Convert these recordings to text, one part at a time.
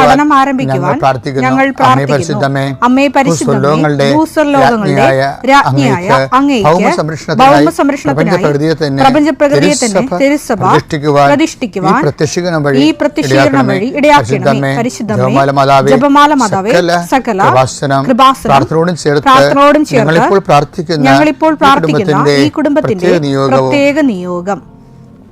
പഠനം ആരംഭിക്കുവാൻ ഞങ്ങൾ പ്രാർത്ഥിക്കുന്നു. അമ്മേ പരിശുദ്ധമേ, രാജ്ഞിയായ അങ്ങേക്ക് തന്നെ തിരുസഭ പ്രതിഷ്ഠിക്കുവാൻ ഈ പ്രത്യക്ഷീകരണം വഴി ഈ പ്രത്യക്ഷീകരണം വഴി ഇടയാക്കണമേ. പരിശുദ്ധമേ ജപമാല മാതാവേ സകല സകല കൃപാസനം കൃപാസനം പ്രാർത്ഥനയോടും ചേർത്ത് പ്രാർത്ഥനയോടും ചേർത്ത് ഞങ്ങളിപ്പോൾ പ്രാർത്ഥിക്കുന്ന ഈ കുടുംബത്തിന്റെ പ്രത്യേക നിയോഗം.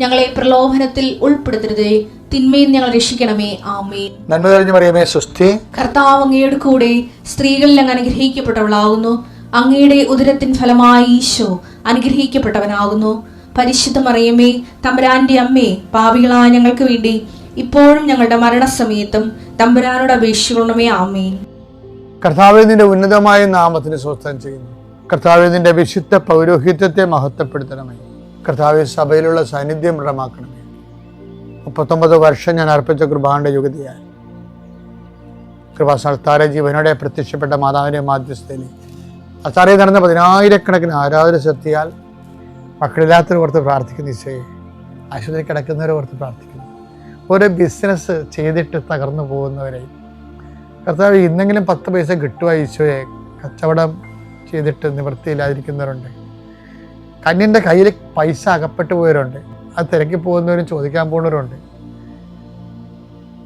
ഞങ്ങളെ പ്രലോഭനത്തിൽ ഉൾപ്പെടുത്തരുതേ. തിന്മയിൽ ഞങ്ങൾ രക്ഷിക്കണമേ. ആമേൻ. നന്മ തെളിഞ്ഞു പറയുമേ സുസ്ഥി കർത്താവ് അങ്ങയുടെ കൂടെ സ്ത്രീകളിൽ അങ്ങ് അനുഗ്രഹിക്കപ്പെട്ടവളാകുന്നു. അങ്ങയുടെ ഉദരത്തിൻ ഫലമായി ഈശോ അനുഗ്രഹിക്കപ്പെട്ടവനാകുന്നു. പരിശുദ്ധ മറിയമേ തമ്പുരാന്റെ അമ്മേ പാപികളായ ഞങ്ങൾക്ക് വേണ്ടി ഇപ്പോഴും ഞങ്ങളുടെ മരണസമയത്തും തമ്പുരാനോട് അപേക്ഷിക്കണമേ ആമേൻ. കർത്താവെ നിന്റെ ഉന്നതമായ നാമത്തിന് സ്വസ്ഥം ചെയ്യുന്നു. കർത്താവെ നിന്റെ വിശുദ്ധ പൗരോഹിത്യത്തെ മഹത്വപ്പെടുത്തണമേ. കർത്താവെ സഭയിലുള്ള സാന്നിധ്യം ദൃഢമാക്കണമേ. മുപ്പത്തൊമ്പത് വർഷം ഞാൻ അർപ്പിച്ച കൃപാന്റെ യുഗതിയായി കൃപാസ്ഥാന ജീവനോടെ പ്രത്യക്ഷപ്പെട്ട മാതാവിന്റെ മാധ്യസ്ഥയിൽ അത്താറെ നടന്ന പതിനായിരക്കണക്കിന് ആരാധന ശക്തിയാൽ മക്കളില്ലാത്തവർ ഓർത്ത് പ്രാർത്ഥിക്കുന്ന ഈശോയെ. ആശുപത്രി കിടക്കുന്നവരെ ഓർത്ത് പ്രാർത്ഥിക്കുന്നു. ഓരോ ബിസിനസ് ചെയ്തിട്ട് തകർന്നു പോകുന്നവരെ. കർത്താവ് ഇന്നെങ്കിലും പത്ത് പൈസ കിട്ടുക ഈശോയെ. കച്ചവടം ചെയ്തിട്ട് നിവൃത്തിയില്ലാതിരിക്കുന്നവരുണ്ട്. കന്യന്റെ കയ്യിൽ പൈസ അകപ്പെട്ടു പോയവരുണ്ട്. അത് തിരക്കി പോകുന്നവരും ചോദിക്കാൻ പോകുന്നവരുണ്ട്.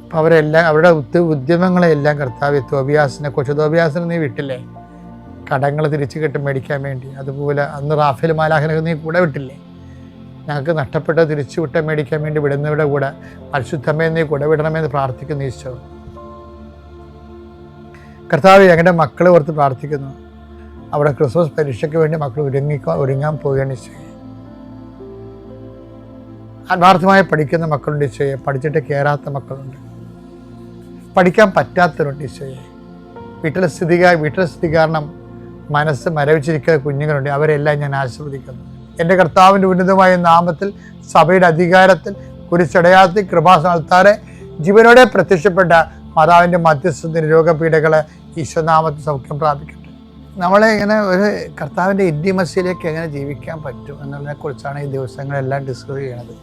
അപ്പം അവരെല്ലാം അവരുടെ ഉദ്യ ഉദ്യമങ്ങളെല്ലാം കർത്താവ് തോബിയാസിനെ കൊച്ചു തോബിയാസിനെ നീ വിട്ടില്ലേ? കടങ്ങൾ തിരിച്ചു കിട്ടും മേടിക്കാൻ വേണ്ടി. അതുപോലെ അന്ന് റാഫേൽ മാലാഹനൊക്കെ നീ കൂടെ വിട്ടില്ലേ? ഞങ്ങൾക്ക് നഷ്ടപ്പെട്ട തിരിച്ചു വിട്ട മേടിക്കാൻ വേണ്ടി വിടുന്നവരുടെ കൂടെ പരിശുദ്ധമേ നീ കൂടെ വിടണമെന്ന് പ്രാർത്ഥിക്കുന്നു ഈശോ. കർത്താവ് ഞങ്ങളുടെ മക്കളെ ഓർത്ത് പ്രാർത്ഥിക്കുന്നു. അവിടെ ക്രിസ്മസ് പരീക്ഷയ്ക്ക് വേണ്ടി മക്കൾ ഒരുങ്ങി ഒരുങ്ങാൻ പോവുകയാണ് ഈശോയെ. ആത്മാർത്ഥമായി പഠിക്കുന്ന മക്കളുണ്ട് ഈശോയെ. പഠിച്ചിട്ട് കയറാത്ത മക്കളുണ്ട്. പഠിക്കാൻ പറ്റാത്തവരുണ്ട് ഈശോയെ. വീട്ടിലെ സ്ഥിതി വീട്ടിലെ സ്ഥിതി കാരണം മനസ്സ് മരവിച്ചിരിക്കുന്ന കുഞ്ഞുങ്ങളുണ്ട്. അവരെല്ലാം ഞാൻ ആശീർവദിക്കുന്നു. എന്റെ കർത്താവിന്റെ ഉന്നതമായ നാമത്തിൽ സഭയുടെ അധികാരത്തിൽ കുരിശടയാത്തി കൃപാസ്ഥാനത്താറെ ജീവനോടെ പ്രത്യക്ഷപ്പെട്ട മാതാവിന്റെ മധ്യസ്ഥ രോഗപീഠകളെ ഈശ്വനാമത്തിൽ സൗഖ്യം പ്രാപിക്കട്ടെ നമ്മളെ ഇങ്ങനെ ഒരു കർത്താവിന്റെ ഇൻഡിമസിയിലേക്ക് എങ്ങനെ ജീവിക്കാൻ പറ്റും എന്നുള്ളതിനെ കുറിച്ചാണ് ഈ ദിവസങ്ങളെല്ലാം ഡിസ്കസ് ചെയ്യണത്.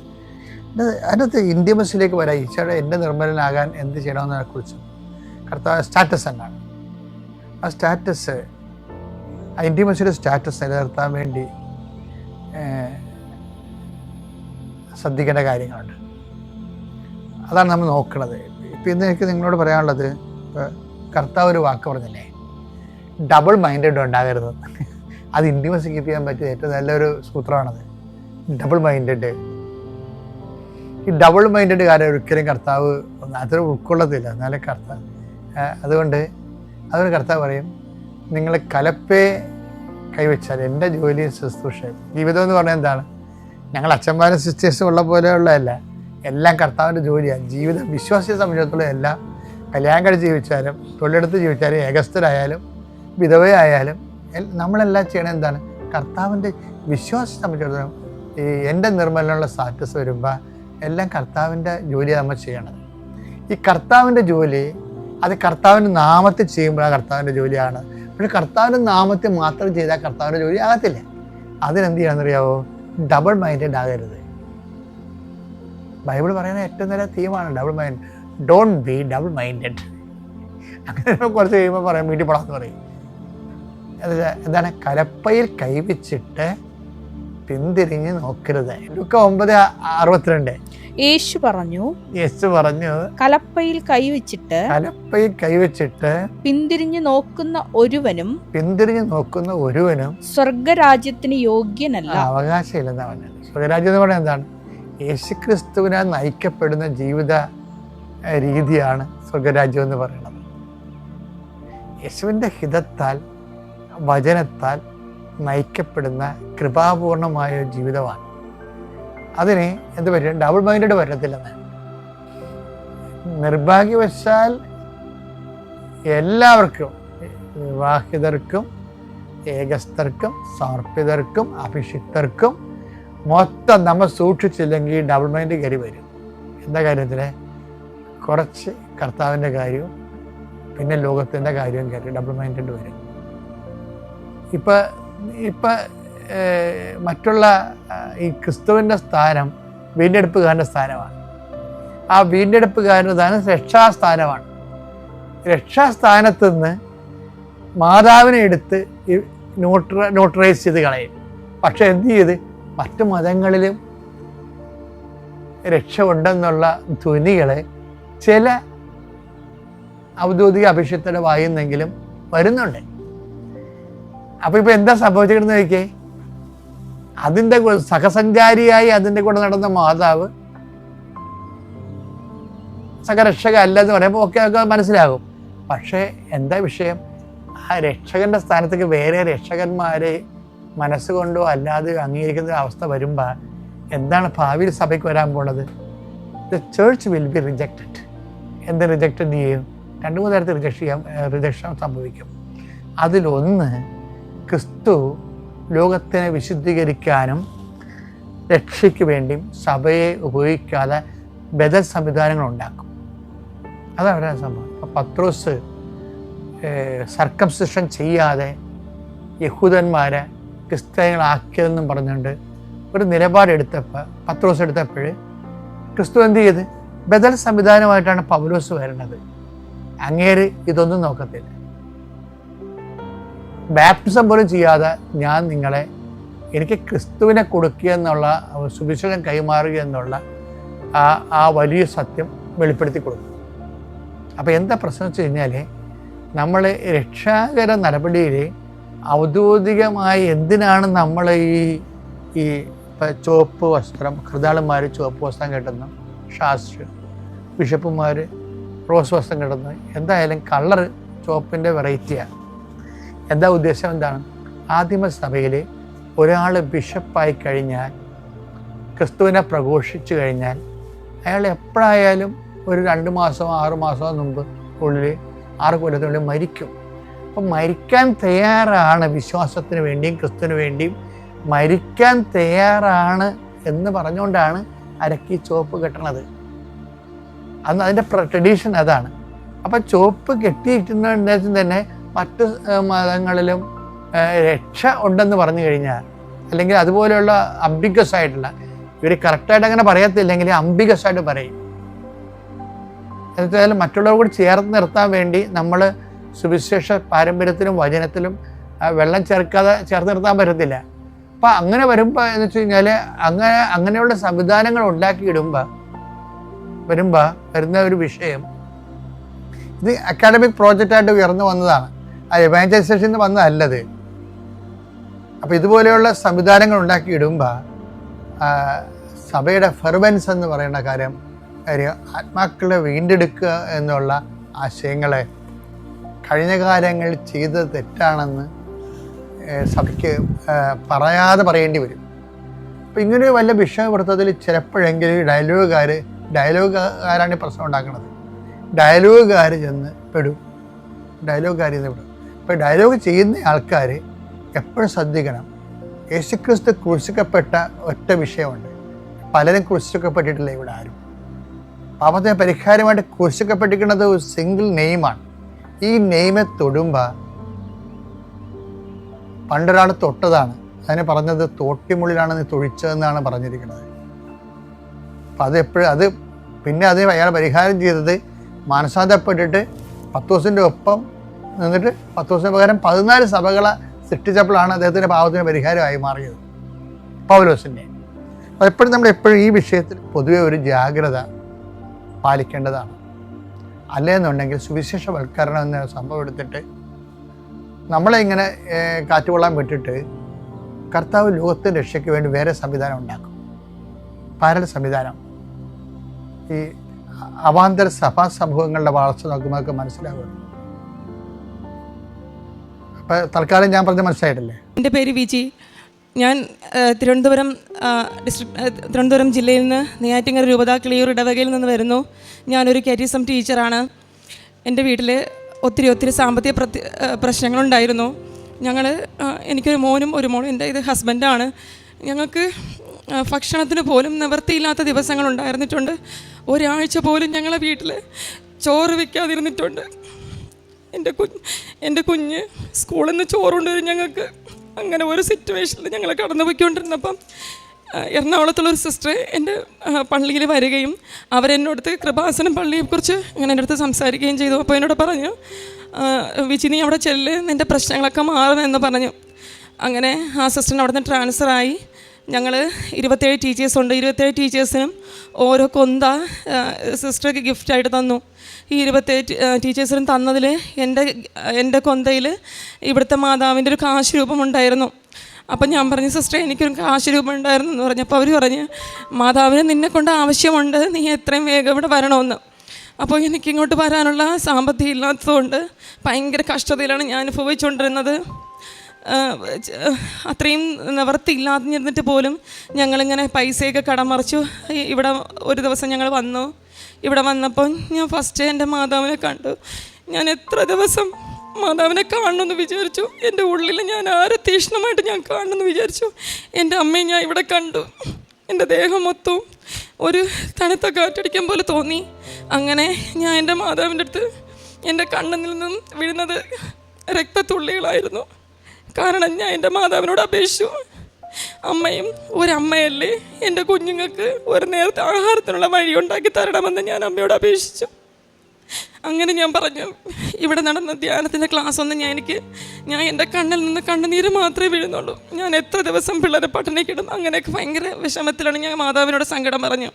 അതിനകത്ത് ഇൻഡിമസിയിലേക്ക് വരാം. ഈശോയുടെ എന്റെ നിർമ്മലനാകാൻ എന്ത് ചെയ്യണമെന്നതിനെ കുറിച്ച്. കർത്താവ് സ്റ്റാറ്റസ് എന്നാണ് ആ സ്റ്റാറ്റസ് ആ ഇൻഡിമസിയുടെ സ്റ്റാറ്റസ് നിലനിർത്താൻ വേണ്ടി ശ്രദ്ധിക്കേണ്ട കാര്യങ്ങളുണ്ട്. അതാണ് നമ്മൾ നോക്കുന്നത് ഇപ്പം ഇന്ന് എനിക്ക് നിങ്ങളോട് പറയാനുള്ളത് ഇപ്പോൾ കർത്താവ് ഒരു വാക്ക് പറഞ്ഞില്ലേ? ഡബിൾ മൈൻഡഡ് ഉണ്ടാകരുത്. അത് കീപ്പ് ചെയ്യാൻ പറ്റിയ ഏറ്റവും നല്ലൊരു സൂത്രമാണത്. ഡബിൾ മൈൻഡഡ് ഈ ഡബിൾ മൈൻഡഡ് കാര്യം ഒരിക്കലും കർത്താവ് അത് അത്ര ഉൾക്കൊള്ളത്തില്ല. എന്നാലും കർത്താവ് അതുകൊണ്ട് അതുകൊണ്ട് കർത്താവ് പറയും നിങ്ങൾ കലപ്പേ കൈവച്ചാൽ എന്റെ ജോലിയും ശുശ്രൂഷയും. ജീവിതം എന്ന് പറഞ്ഞാൽ എന്താണ്? ഞങ്ങൾ അച്ഛന്മാരും സിസ്റ്റേഴ്സും ഉള്ള പോലെയുള്ളതല്ല. എല്ലാം കർത്താവിന്റെ ജോലിയാണ്. ജീവിതം വിശ്വാസിയെ സംബന്ധിച്ചിടത്തോളം എല്ലാം കല്യാണം കഴിച്ച് ജീവിച്ചാലും തൊഴിലെടുത്ത് ജീവിച്ചാലും ഏകസ്ഥരായാലും വിധവയായാലും നമ്മളെല്ലാം ചെയ്യണത് എന്താണ്? കർത്താവിന്റെ വിശ്വാസം സംബന്ധിച്ചിടത്തോളം ഈ എന്റെ നിർമ്മലനുള്ള സ്റ്റാറ്റസ് വരുമ്പോൾ എല്ലാം കർത്താവിന്റെ ജോലി നമ്മൾ ചെയ്യണത്. ഈ കർത്താവിന്റെ ജോലി അത് കർത്താവിന്റെ നാമത്തിൽ ചെയ്യുമ്പോഴാണ് കർത്താവിന്റെ ജോലിയാണ്. പക്ഷെ കർത്താവിന്റെ നാമത്തിൽ മാത്രം ചെയ്താൽ കർത്താവിന്റെ ജോലി ആകത്തില്ല. അതിനെന്ത് ചെയ്യണമെന്നറിയാവോ ഡബിൾ മൈൻഡഡ് ആകരുത്. ബൈബിൾ പറയുന്ന ഏറ്റവും നല്ല തീമാണ് double mind don't be double minded അങ്ങനെ കുറച്ച് കഴിയുമ്പോൾ പറയാം വീട്ടിൽ പോടാന്ന് പറയും. എന്താണ്? കലപ്പയിൽ കൈവച്ചിട്ട് പിന്തിരിഞ്ഞ് നോക്കരുത്. ലുക്ക ഒമ്പത് അറുപത്തിരണ്ട്. യേശു പറഞ്ഞു യേശു പറഞ്ഞു കലപ്പയിൽ കൈവച്ചിട്ട് കലപ്പയിൽ കൈവച്ചിട്ട് പിന്തിരിഞ്ഞു നോക്കുന്ന ഒരുവനും പിന്തിരിഞ്ഞ് നോക്കുന്ന ഒരുവനും സ്വർഗരാജ്യത്തിന് യോഗ്യനല്ല. അവകാശമില്ലെന്നാ പറഞ്ഞത്. സ്വർഗരാജ്യം എന്ന് പറഞ്ഞാൽ എന്താണ്? യേശുക്രിസ്തുവിനാൽ നയിക്കപ്പെടുന്ന ജീവിത രീതിയാണ് സ്വർഗരാജ്യം എന്ന് പറയുന്നത്. യേശുവിന്റെ ഹിതത്താൽ വചനത്താൽ നയിക്കപ്പെടുന്ന കൃപാപൂർണമായ ഒരു ജീവിതമാണ്. അതിന് എന്ത് പറ്റും ഡബിൾ മൈൻഡഡ് പറ്റത്തില്ലെന്ന് നിർഭാഗ്യവശാൽ എല്ലാവർക്കും വിവാഹിതർക്കും ഏകസ്ഥർക്കും സമർപ്പിതർക്കും അഭിഷിക്തർക്കും മൊത്തം നമ്മൾ സൂക്ഷിച്ചില്ലെങ്കിൽ ഡബിൾ മൈൻഡ് കയറി വരും. എന്താ കാര്യത്തിൽ കുറച്ച് കർത്താവിന്റെ കാര്യവും പിന്നെ ലോകത്തിന്റെ കാര്യവും കയറി ഡബിൾ മൈൻഡഡ് വരും. ഇപ്പം ഇപ്പം മറ്റുള്ള ഈ ക്രിസ്തുവിന്റെ സ്ഥാനം വീണ്ടെടുപ്പുകാരന്റെ സ്ഥാനമാണ്. ആ വീണ്ടെടുപ്പുകാരന്റെ സ്ഥാനം രക്ഷാസ്ഥാനമാണ്. രക്ഷാസ്ഥാനത്ത് നിന്ന് മാതാവിനെ എടുത്ത് നോട്ട് നോട്ടറൈസ് ചെയ്ത് കളയും. പക്ഷെ എന്ത് ചെയ്ത്? മറ്റു മതങ്ങളിലും രക്ഷ ഉണ്ടെന്നുള്ള ധ്വനികളെ ചില ഔദ്യോഗിക അഭിഷേകത്തോടെ വായുന്നെങ്കിലും വരുന്നുണ്ട്. അപ്പൊ ഇപ്പൊ എന്താ സംഭവിച്ചിരുന്നു നോക്കിയേ? അതിന്റെ സഹസഞ്ചാരിയായി അതിന്റെ കൂടെ നടന്ന മാതാവ് സഹരക്ഷക അല്ല എന്ന് പറയുമ്പോൾ ഒക്കെ ഒക്കെ മനസ്സിലാകും. പക്ഷേ എന്താ വിഷയം? ആ രക്ഷകന്റെ സ്ഥാനത്തേക്ക് വേറെ രക്ഷകന്മാരെ മനസ്സുകൊണ്ടോ അല്ലാതെ അംഗീകരിക്കുന്ന അവസ്ഥ വരുമ്പോൾ എന്താണ് ഭാവിയിൽ സഭയ്ക്ക് വരാൻ പോണത്? The church will be rejected എന്ത് റിജക്റ്റഡ് ചെയ്യും? രണ്ടു മൂന്ന് തരത്തിൽ റിജക്ട് ചെയ്യാം റിജക്ഷൻ സംഭവിക്കും. അതിലൊന്ന് ക്രിസ്തു ലോകത്തിനെ വിശുദ്ധീകരിക്കാനും രക്ഷയ്ക്ക് വേണ്ടിയും സഭയെ ഉപയോഗിക്കാതെ ബദൽ സംവിധാനങ്ങൾ ഉണ്ടാക്കും. അതാണ് അവരുടെ സംഭവം. പത്രോസ് സർക്കംസിഷൻ ചെയ്യാതെ യഹൂദന്മാരെ ക്രിസ്ത്യാനികളാക്കിയതെന്നും പറഞ്ഞുകൊണ്ട് ഒരു നിലപാടെടുത്തപ്പോൾ പത്രോസ് എടുത്തപ്പോൾ ക്രിസ്തു എന്ത് ചെയ്ത്? ബദൽ സംവിധാനമായിട്ടാണ് പൗലോസ് വരുന്നത് അങ്ങേര് ഇതൊന്നും നോക്കത്തില്ല. ബാപ്റ്റിസം പോലും ചെയ്യാതെ ഞാൻ നിങ്ങളെ എനിക്ക് ക്രിസ്തുവിനെ കൊടുക്കുക എന്നുള്ള സുവിശേഷം കൈമാറുക എന്നുള്ള ആ ആ വലിയ സത്യം വെളിപ്പെടുത്തി കൊടുക്കും. അപ്പോൾ എന്താ പ്രശ്നം വെച്ച് കഴിഞ്ഞാൽ നമ്മൾ രക്ഷാകര നടപടിയിൽ ഔദ്യോഗികമായി എന്തിനാണ് നമ്മൾ ഈ ഈ ചുവപ്പ് വസ്ത്രം ഹൃദാളന്മാർ ചുവപ്പ് വസ്ത്രം കെട്ടുന്നു ശാസ്ത്ര ബിഷപ്പുമാർ റോസ് വസ്ത്രം കെട്ടുന്നു എന്തായാലും കളറ് ചുവപ്പിന്റെ വെറൈറ്റിയാണ് എന്താ ഉദ്ദേശം എന്താണ്? ആദിമ സഭയിൽ ഒരാൾ ബിഷപ്പായി കഴിഞ്ഞാൽ ക്രിസ്തുവിനെ പ്രഘോഷിച്ചു കഴിഞ്ഞാൽ അയാൾ എപ്പോഴായാലും ഒരു രണ്ട് മാസമോ ആറ് മാസമോ മുമ്പ് ഉള്ളിൽ ആറ് കൊല്ലത്തിനുള്ളിൽ മരിക്കും. അപ്പം മരിക്കാൻ തയ്യാറാണ് വിശ്വാസത്തിന് വേണ്ടിയും ക്രിസ്തുവിന് വേണ്ടിയും മരിക്കാൻ തയ്യാറാണ് എന്ന് പറഞ്ഞുകൊണ്ടാണ് അരക്കി ചുവപ്പ് കെട്ടണത്. അന്ന് അതിന്റെ ട്രഡീഷൻ അതാണ്. അപ്പം ചുവപ്പ് കെട്ടിയിട്ടുണ്ടെന്ന് തന്നെ മറ്റ് മതങ്ങളിലും രക്ഷ ഉണ്ടെന്ന് പറഞ്ഞു കഴിഞ്ഞാൽ അല്ലെങ്കിൽ അതുപോലെയുള്ള അംബിഗസ് ആയിട്ടുള്ള ഇവർ കറക്റ്റായിട്ട് അങ്ങനെ പറയത്തില്ലെങ്കിൽ അംബിഗസ് ആയിട്ട് പറയും. എന്നുവെച്ചാൽ മറ്റുള്ളവർ കൂടി ചേർത്ത് നിർത്താൻ വേണ്ടി നമ്മൾ സുവിശേഷ പാരമ്പര്യത്തിലും വചനത്തിലും വെള്ളം ചേർക്കാതെ ചേർത്ത് നിർത്താൻ പറ്റത്തില്ല. അപ്പം അങ്ങനെ വരുമ്പോൾ എന്ന് വെച്ച് കഴിഞ്ഞാൽ അങ്ങനെ അങ്ങനെയുള്ള സംവിധാനങ്ങൾ ഉണ്ടാക്കിയിടുമ്പോൾ വരുമ്പോൾ വരുന്ന ഒരു വിഷയം ഇത് അക്കാഡമിക് പ്രോജക്റ്റായിട്ട് ഉയർന്നു വന്നതാണ്. എവാഞ്ചലൈസേഷൻ വന്നതല്ലത് അപ്പോൾ ഇതുപോലെയുള്ള സംവിധാനങ്ങൾ ഉണ്ടാക്കിയിടുമ്പോൾ സഭയുടെ ഫെർവൻസ് എന്ന് പറയുന്ന കാര്യം കാര്യം ആത്മാക്കളെ വീണ്ടെടുക്കുക എന്നുള്ള ആശയങ്ങളെ കഴിഞ്ഞ കാലങ്ങൾ ചെയ്തത് തെറ്റാണെന്ന് സഭയ്ക്ക് പറയാതെ പറയേണ്ടി വരും. അപ്പം ഇങ്ങനെ വല്ല വിഷയപ്പെടുത്തതിൽ ചിലപ്പോഴെങ്കിലും ഡയലോഗുകാർ ഡയലോഗുകാരാണ് ഈ പ്രശ്നം ഉണ്ടാക്കുന്നത് ഡയലോഗുകാർ ചെന്ന് പെടും. ഡയലോഗുകാർ ചെന്ന് പെടും അപ്പോൾ ഡയലോഗ് ചെയ്യുന്ന ആൾക്കാർ എപ്പോഴും ശ്രദ്ധിക്കണം. യേശുക്രിസ്തു കുറിച്ചിക്കപ്പെട്ട ഒറ്റ വിഷയമുണ്ട്. പലരും കുറിച്ചിക്കപ്പെട്ടിട്ടില്ല ഇവിടെ ആരും. പാപത്തിന് പരിഹാരമായിട്ട് കുറിച്ചിക്കപ്പെട്ടിരിക്കുന്നത് ഒരു സിംഗിൾ നെയിമാണ് ഈ നെയിമെ തൊടുമ്പോൾ പണ്ടൊരാൾ തൊട്ടതാണ്. അതിന് പറഞ്ഞത് തോട്ടിമുള്ളിലാണ് നീ തൊഴിച്ചതെന്നാണ് പറഞ്ഞിരിക്കുന്നത്. അപ്പം അത് എപ്പോഴും അത് പിന്നെ അത് അയാൾ പരിഹാരം ചെയ്തത് മാനസാന്തപ്പെട്ടിട്ട് ദിവസത്തിന്റെ ഒപ്പം നിന്നിട്ട് പത്ത് ദിവസത്തിന് പകരം പതിനാല് സഭകളെ സൃഷ്ടിച്ചപ്പോഴാണ് അദ്ദേഹത്തിന്റെ പാവത്തിന് പരിഹാരമായി മാറിയത്. പൗലോസിന്റെ. എപ്പോഴും നമ്മൾ എപ്പോഴും ഈ വിഷയത്തിൽ പൊതുവെ ഒരു ജാഗ്രത പാലിക്കേണ്ടതാണ്. അല്ലെന്നുണ്ടെങ്കിൽ സുവിശേഷവൽക്കരണം എന്ന സംഭവം എടുത്തിട്ട് നമ്മളെ ഇങ്ങനെ കാറ്റുകൊള്ളാൻ വിട്ടിട്ട് കർത്താവ് ലോകത്തിന്റെ രക്ഷയ്ക്ക് വേണ്ടി വേറെ സംവിധാനം ഉണ്ടാക്കും. പാരൽ സംവിധാനം. ഈ അവാന്തര സഭാ സമൂഹങ്ങളുടെ വളർച്ച നോക്കുമ്പോൾ മനസ്സിലാകും. തൽക്കാലം ഞാൻ പറഞ്ഞ മനസ്സിലായിട്ടില്ലേ? എന്റെ പേര് വിജി. ഞാൻ തിരുവനന്തപുരം ഡിസ്ട്രിക്ട് തിരുവനന്തപുരം ജില്ലയിൽ നിന്ന് നെയ്യാറ്റിങ്ങര രൂപത ക്ലിയർ ഇടവകയിൽ നിന്ന് വരുന്നു. ഞാനൊരു കാരിസം ടീച്ചറാണ്. എന്റെ വീട്ടിൽ ഒത്തിരി ഒത്തിരി സാമ്പത്തിക പ്രത്യ ആ, പ്രശ്നങ്ങളുണ്ടായിരുന്നു. ഞങ്ങൾ എനിക്കൊരു മോനും ഒരു മോളും എന്റെ ഇത് ഹസ്ബൻഡാണ്. ഞങ്ങൾക്ക് ഭക്ഷണത്തിന് പോലും നിവൃത്തിയില്ലാത്ത ദിവസങ്ങളുണ്ടായിരുന്നിട്ടുണ്ട് ഒരാഴ്ച പോലും ഞങ്ങളെ വീട്ടിൽ ചോറ് വയ്ക്കാതിരുന്നിട്ടുണ്ട് എന്റെ കുഞ്ഞ് എന്റെ കുഞ്ഞ് സ്കൂളിൽ നിന്ന് ചോറുകൊണ്ടുവരും ഞങ്ങൾക്ക്. അങ്ങനെ ഒരു സിറ്റുവേഷനിൽ ഞങ്ങൾ കടന്നു പോയിക്കൊണ്ടിരുന്നപ്പം എറണാകുളത്തുള്ള ഒരു സിസ്റ്റർ എന്റെ പള്ളിയിൽ വരികയും അവരെന്നോടത്ത് കൃപാസനം പള്ളിയെക്കുറിച്ച് ഇങ്ങനെ എന്റെ അടുത്ത് സംസാരിക്കുകയും ചെയ്തു. അപ്പോൾ എന്നോട് പറഞ്ഞു വിജി നീ അവിടെ ചെല്ല് നിന്റെ പ്രശ്നങ്ങളൊക്കെ മാറുമെന്ന് പറഞ്ഞു. അങ്ങനെ ആ സിസ്റ്ററിന് അവിടെ നിന്ന് ട്രാൻസ്ഫറായി ഞങ്ങൾ ഇരുപത്തേഴ് ടീച്ചേഴ്സ് ഉണ്ട്. ഇരുപത്തേഴ് ടീച്ചേഴ്സിനും ഓരോ കൊന്ത സിസ്റ്റർക്ക് ഗിഫ്റ്റായിട്ട് തന്നു. ഈ ഇരുപത്തേഴ് ടീച്ചേഴ്സിനും തന്നതിൽ എന്റെ എന്റെ കൊന്തയിൽ ഇവിടുത്തെ മാതാവിന്റെ ഒരു കാശ് രൂപം ഉണ്ടായിരുന്നു. അപ്പം ഞാൻ പറഞ്ഞു സിസ്റ്റർ എനിക്കൊരു കാശ് രൂപം ഉണ്ടായിരുന്നു എന്ന് പറഞ്ഞപ്പോൾ അവർ പറഞ്ഞ് മാതാവിന് നിന്നെ കൊണ്ട് ആവശ്യമുണ്ട്. നീ എത്രയും വേഗം ഇവിടെ വരണമെന്ന്. അപ്പോൾ എനിക്കിങ്ങോട്ട് വരാനുള്ള സാമ്പത്തികം ഇല്ലാത്തതുകൊണ്ട് ഭയങ്കര കഷ്ടതയിലാണ് ഞാൻ അനുഭവിച്ചുകൊണ്ടിരുന്നത്. അത്രയും നിവർത്തിയില്ലാതിരുന്നിട്ട് പോലും ഞങ്ങളിങ്ങനെ പൈസയൊക്കെ കടമറിച്ചു. മറിച്ചു ഇവിടെ ഒരു ദിവസം ഞങ്ങൾ വന്നു. ഇവിടെ വന്നപ്പോൾ ഞാൻ ഫസ്റ്റ് എന്റെ മാതാവിനെ കണ്ടു. ഞാൻ എത്ര ദിവസം മാതാവിനെ കാണണമെന്ന് വിചാരിച്ചു. എന്റെ ഉള്ളിൽ ഞാൻ ആരെ തീക്ഷ്ണമായിട്ട് ഞാൻ കാണണമെന്ന് വിചാരിച്ചു. എന്റെ അമ്മയെ ഞാൻ ഇവിടെ കണ്ടു. എന്റെ ദേഹം മൊത്തവും ഒരു തണുത്ത കാറ്റടിക്കാൻ പോലെ തോന്നി. അങ്ങനെ ഞാൻ എന്റെ മാതാവിന്റെ അടുത്ത് എന്റെ കണ്ണിൽ നിന്നും വീഴുന്നത് രക്തത്തുള്ളികളായിരുന്നു. കാരണം ഞാൻ എന്റെ മാതാവിനോട് അപേക്ഷിച്ചു. അമ്മയും ഒരമ്മയല്ലേ എന്റെ കുഞ്ഞുങ്ങൾക്ക് ഒരു നേരത്തെ ആഹാരത്തിനുള്ള വഴി ഉണ്ടാക്കി തരണമെന്ന് ഞാൻ അമ്മയോട് അപേക്ഷിച്ചു. അങ്ങനെ ഞാൻ പറഞ്ഞു ഇവിടെ നടന്ന ധ്യാനത്തിന്റെ ക്ലാസ് ഒന്നും ഞാൻ എനിക്ക് ഞാൻ എന്റെ കണ്ണിൽ നിന്ന് കണ്ണുനീര് മാത്രമേ വീഴുന്നുള്ളൂ. ഞാൻ എത്ര ദിവസം പിള്ളേരെ പട്ടിണിക്കിടും അങ്ങനെയൊക്കെ ഭയങ്കര വിഷമത്തിലാണ് ഞാൻ മാതാവിനോട് സങ്കടം പറഞ്ഞു.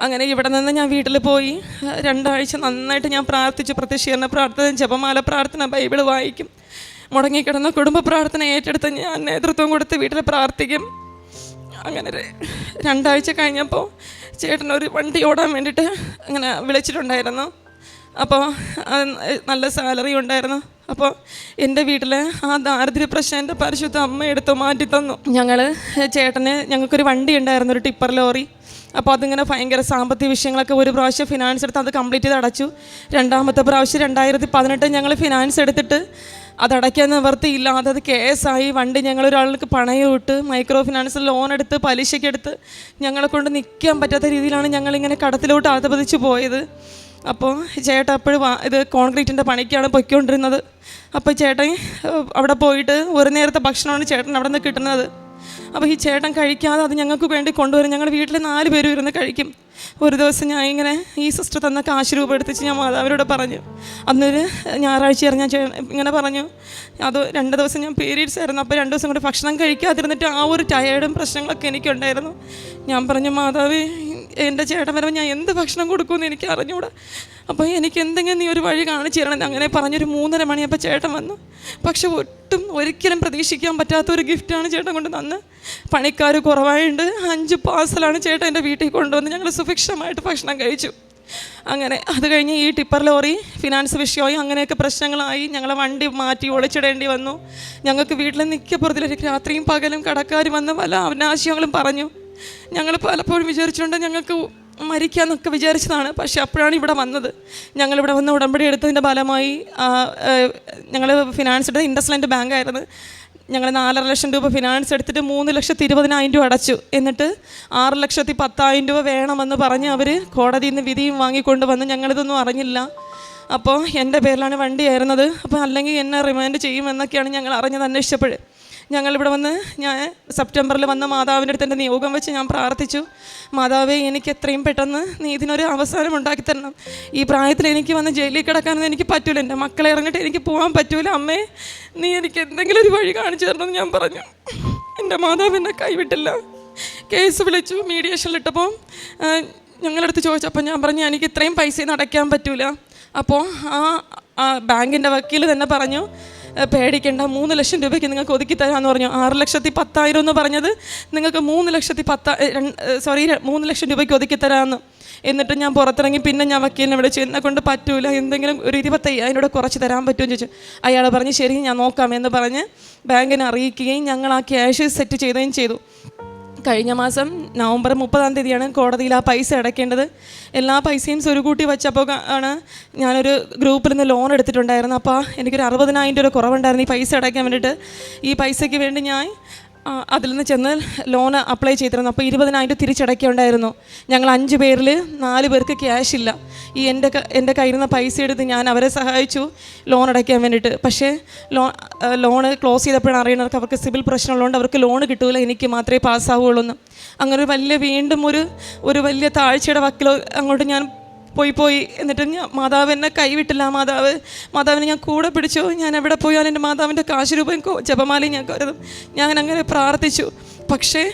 അങ്ങനെ ഇവിടെ നിന്ന് ഞാൻ വീട്ടിൽ പോയി. രണ്ടാഴ്ച നന്നായിട്ട് ഞാൻ പ്രാർത്ഥിച്ചു പ്രത്യക്ഷീകരണ പ്രാർത്ഥന ജപമാല പ്രാർത്ഥന ബൈബിൾ വായിക്കും. മുടങ്ങിക്കിടന്ന കുടുംബ പ്രാർത്ഥന ഏറ്റെടുത്ത് ഞാൻ നേതൃത്വം കൊടുത്ത് വീട്ടിൽ പ്രാർത്ഥിക്കും. അങ്ങനെ രണ്ടാഴ്ച കഴിഞ്ഞപ്പോൾ ചേട്ടൻ ഒരു വണ്ടി ഓടാൻ വേണ്ടിയിട്ട് അങ്ങനെ വിളിച്ചിട്ടുണ്ടായിരുന്നു. അപ്പോൾ നല്ല സാലറി ഉണ്ടായിരുന്നു. അപ്പോൾ എന്റെ വീട്ടിൽ ആ ദാരിദ്ര്യ പ്രശ്നം എന്റെ പരിശുദ്ധ അമ്മ എടുത്ത് മാറ്റി തന്നു. ഞങ്ങൾ ചേട്ടന് ഞങ്ങൾക്കൊരു വണ്ടി ഉണ്ടായിരുന്നു ഒരു ടിപ്പർ ലോറി. അപ്പോൾ അതിങ്ങനെ ഭയങ്കര സാമ്പത്തിക വിഷയങ്ങളൊക്കെ ഒരു പ്രാവശ്യം ഫിനാൻസ് എടുത്ത് അത് കംപ്ലീറ്റ് ചെയ്ത് അടച്ചു. രണ്ടാമത്തെ പ്രാവശ്യം രണ്ടായിരത്തി പതിനെട്ട് ഞങ്ങൾ ഫിനാൻസ് എടുത്തിട്ട് അതടയ്ക്കാൻ നിവർത്തിയില്ലാതെ അത് കേസായി. വണ്ടി ഞങ്ങളൊരാൾക്ക് പണയം ഇട്ട് മൈക്രോ ഫിനാൻസിൽ ലോൺ എടുത്ത് പലിശയ്ക്ക് എടുത്ത് ഞങ്ങളെ കൊണ്ട് നിൽക്കാൻ പറ്റാത്ത രീതിയിലാണ് ഞങ്ങളിങ്ങനെ കടത്തിലോട്ട് ആതപതിച്ച് പോയത്. അപ്പോൾ ചേട്ടൻ അപ്പോഴും ഇത് കോൺക്രീറ്റിന്റെ പണിക്കാണ് പൊയ്ക്കൊണ്ടിരുന്നത്. അപ്പോൾ ചേട്ടൻ അവിടെ പോയിട്ട് ഒരു നേരത്തെ ഭക്ഷണമാണ് ചേട്ടൻ അവിടെ നിന്ന് കിട്ടുന്നത്. അപ്പോൾ ഈ ചേട്ടൻ കഴിക്കാതെ അത് ഞങ്ങൾക്ക് വേണ്ടി കൊണ്ടുവരും. ഞങ്ങളുടെ വീട്ടിൽ നാല് പേരും ഇരുന്ന് കഴിക്കും. ഒരു ദിവസം ഞാൻ ഇങ്ങനെ ഈ സിസ്റ്റർ തന്ന കാശ് രൂപ എടുത്തിച്ച് ഞാൻ മാതാവിനോട് പറഞ്ഞു. അന്നൊരു ഞായറാഴ്ച ഞാൻ ഇങ്ങനെ പറഞ്ഞു. അത് രണ്ട് ദിവസം ഞാൻ പീരീഡ്സ് ആയിരുന്നു. അപ്പോൾ രണ്ട് ദിവസം കൂടി ഭക്ഷണം കഴിക്കാതിരുന്നിട്ട് ആ ഒരു ടയേർഡും പ്രശ്നങ്ങളൊക്കെ എനിക്കുണ്ടായിരുന്നു. ഞാൻ പറഞ്ഞു മാതാവ് എന്റെ ചേട്ടൻ വരുമ്പോൾ ഞാൻ എന്ത് ഭക്ഷണം കൊടുക്കുമെന്ന് എനിക്ക് അറിഞ്ഞൂടാ. അപ്പോൾ എനിക്ക് എന്തെങ്കിലും നീ ഒരു വഴി കാണിച്ചു തരണം അങ്ങനെ പറഞ്ഞൊരു മൂന്നര മണിയപ്പോൾ ചേട്ടൻ വന്നു. പക്ഷെ ഒട്ടും ഒരിക്കലും പ്രതീക്ഷിക്കാൻ പറ്റാത്ത ഒരു ഗിഫ്റ്റാണ് ചേട്ടൻ കൊണ്ട് തന്ന്. പണിക്കാർ കുറവായുണ്ട്. അഞ്ച് പാഴ്സലാണ് ചേട്ടൻ എന്റെ വീട്ടിൽ കൊണ്ടുവന്ന് ഞങ്ങൾ സുഭിക്ഷമായിട്ട് ഭക്ഷണം കഴിച്ചു. അങ്ങനെ അത് കഴിഞ്ഞ് ഈ ടിപ്പർ ലോറി ഫിനാൻസ് വിഷയമായി അങ്ങനെയൊക്കെ പ്രശ്നങ്ങളായി ഞങ്ങളെ വണ്ടി മാറ്റി ഒളിച്ചിടേണ്ടി വന്നു. ഞങ്ങൾക്ക് വീട്ടിൽ നിൽക്കപ്പുറത്തിലേക്ക് രാത്രിയും പകലും കടക്കാർ വന്ന് പല അനാശയങ്ങളും പറഞ്ഞു. ഞങ്ങൾ പലപ്പോഴും വിചാരിച്ചുകൊണ്ട് ഞങ്ങൾക്ക് മരിക്കാന്നൊക്കെ വിചാരിച്ചതാണ്. പക്ഷെ അപ്പോഴാണ് ഇവിടെ വന്നത്. ഞങ്ങളിവിടെ വന്ന് ഉടമ്പടി എടുത്തതിന്റെ ഫലമായി ഞങ്ങൾ ഫിനാൻസ് എടുത്തത് ഇൻഡസ്ലൻഡ് ബാങ്കായിരുന്നു ഞങ്ങൾ നാലര ലക്ഷം രൂപ ഫിനാൻസ് എടുത്തിട്ട് മൂന്ന് ലക്ഷത്തി ഇരുപതിനായിരം രൂപ അടച്ചു. എന്നിട്ട് ആറ് ലക്ഷത്തി പത്തായിരം രൂപ വേണമെന്ന് പറഞ്ഞ് അവർ കോടതിയിൽ നിന്ന് വിധിയും വാങ്ങിക്കൊണ്ട് വന്ന് ഞങ്ങളിതൊന്നും അറിഞ്ഞില്ല. അപ്പോൾ എന്റെ പേരിലാണ് വണ്ടി ആയിരുന്നത് അപ്പോൾ അല്ലെങ്കിൽ എന്നെ റിമാൻഡ് ചെയ്യുമെന്നൊക്കെയാണ് ഞങ്ങൾ അറിഞ്ഞത് അന്വേഷിച്ചപ്പോൾ ഞങ്ങളിവിടെ വന്ന് ഞാൻ സെപ്റ്റംബറിൽ വന്ന മാതാവിന്റെ അടുത്ത് എന്റെ നിയോഗം വെച്ച് ഞാൻ പ്രാർത്ഥിച്ചു. മാതാവേ എനിക്ക് എത്രയും പെട്ടെന്ന് നീ ഇതിനൊരു അവസാനം ഉണ്ടാക്കി തരണം. ഈ പ്രായത്തിൽ എനിക്ക് വന്ന് ജയിലിൽ കിടക്കാനൊന്നും എനിക്ക് പറ്റൂല. എന്റെ മക്കളെ ഇറങ്ങിയിട്ട് എനിക്ക് പോകാൻ പറ്റൂല. അമ്മേ നീ എനിക്ക് എന്തെങ്കിലും ഒരു വഴി കാണിച്ചു തരണമെന്ന് ഞാൻ പറഞ്ഞു. എന്റെ മാതാവ് എന്നെ കൈവിട്ടില്ല. കേസ് വിളിച്ചു മീഡിയേഷനിലിട്ടപ്പോൾ ഞങ്ങളടുത്ത് ചോദിച്ചപ്പോൾ ഞാൻ പറഞ്ഞു എനിക്ക് ഇത്രയും പൈസ അടയ്ക്കാൻ പറ്റൂല. അപ്പോൾ ആ ബാങ്കിന്റെ വക്കീൽ തന്നെ പറഞ്ഞു "ഏ, പേടിക്കേണ്ട. മൂന്ന് ലക്ഷം രൂപയ്ക്ക് നിങ്ങൾക്ക് ഒതുക്കി തരാമെന്ന് പറഞ്ഞു. ആറ് ലക്ഷത്തി പത്തായിരം എന്ന് പറഞ്ഞത് നിങ്ങൾക്ക് മൂന്ന് ലക്ഷത്തി പത്ത സോറി മൂന്ന് ലക്ഷം രൂപയ്ക്ക് ഒതുക്കി തരാമെന്ന് എന്നിട്ട് ഞാൻ പുറത്തിറങ്ങി പിന്നെ ഞാൻ വക്കീലിനെ വിളിച്ചു എന്നെ കൊണ്ട് പറ്റൂല. എന്തെങ്കിലും ഒരു ഇരുപത്തയ്യായിരം രൂപ കുറച്ച് തരാൻ പറ്റുമെന്ന് ചോദിച്ചു. അയാൾ പറഞ്ഞ് ശരി ഞാൻ നോക്കാം എന്ന് പറഞ്ഞ് ബാങ്കിനെ അറിയിക്കുകയും ഞങ്ങൾ ആ ക്യാഷ് സെറ്റ് ചെയ്യുകയും ചെയ്തു. കഴിഞ്ഞ മാസം നവംബർ മുപ്പതാം തീയതിയാണ് കോടതിയിൽ ആ പൈസ അടയ്ക്കേണ്ടത്. എല്ലാ പൈസയും സ്വരുകൂട്ടി വെച്ചപ്പോൾ ആണ് ഞാനൊരു ഗ്രൂപ്പിൽ നിന്ന് ലോൺ എടുത്തിട്ടുണ്ടായിരുന്നു. അപ്പോൾ എനിക്കൊരു അറുപതിനായിരം രൂപ കുറവുണ്ടായിരുന്നു ഈ പൈസ അടയ്ക്കാൻ വേണ്ടിയിട്ട്. ഈ പൈസയ്ക്ക് വേണ്ടി ഞാൻ അതിൽ നിന്ന് ചെന്ന് ലോൺ അപ്ലൈ ചെയ്തിരുന്നു. അപ്പോൾ ഇരുപതിനായിരം തിരിച്ചടയ്ക്കുണ്ടായിരുന്നു ഞങ്ങൾ അഞ്ച് പേരിൽ നാല് പേർക്ക് ക്യാഷ് ഇല്ല. ഈ എന്റെ എന്റെ കയ്യിൽ നിന്ന് പൈസ എടുത്ത് ഞാൻ അവരെ സഹായിച്ചു ലോൺ അടയ്ക്കാൻ വേണ്ടിയിട്ട്. പക്ഷേ ലോൺ ലോണ് ക്ലോസ് ചെയ്തപ്പോഴാണ് അറിയണവർക്ക് അവർക്ക് സിവിൽ പ്രശ്നമുള്ളതുകൊണ്ട് അവർക്ക് ലോൺ കിട്ടൂല. എനിക്ക് മാത്രമേ പാസ്സാവുകയുള്ളൂ അങ്ങനെ ഒരു വലിയ വീണ്ടും ഒരു ഒരു വലിയ താഴ്ചയുടെ വക്കിലോ അങ്ങോട്ട് ഞാൻ പോയി പോയി. എന്നിട്ട് ഞാൻ മാതാവ് എന്നെ കൈവിട്ടില്ല. മാതാവ് മാതാവിനെ ഞാൻ കൂടെ പിടിച്ചു. ഞാൻ എവിടെ പോയാലും എന്റെ മാതാവിന്റെ കാശുരൂപം ജപമാലയും ഞാൻ കരുതും. ഞാൻ അങ്ങനെ പ്രാർത്ഥിച്ചു. പക്ഷേ